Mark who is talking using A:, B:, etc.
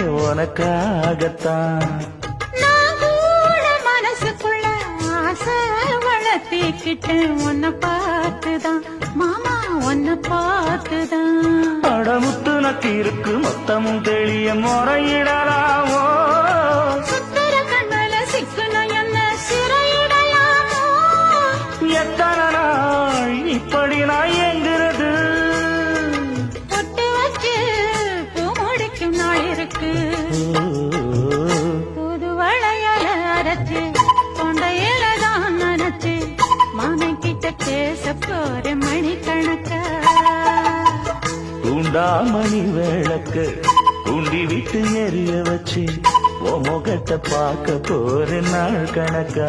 A: உனக்காகத்தான்.
B: மனசுக்குள்ள ஆசை வளர்த்திக்கிட்டேன் உன்னை பார்த்துதான். மாமா உன்னை பார்த்துதான்.
A: அடமுத்து நக்கு இருக்கு மொத்தமும் தெளிய முறையிடலாமோ?
B: சுத்தர கண்மல என்ன சிறையிடையாமோ
A: எத்தனை நாள் இப்படி நான் எங்கிறது
B: பேச போற மணிக்கணக்க
A: தூண்டா மணி விளக்கு தூண்டி விட்டு எரிய வச்சு உன் முகத்தை பார்க்க போற நாள் கணக்கா.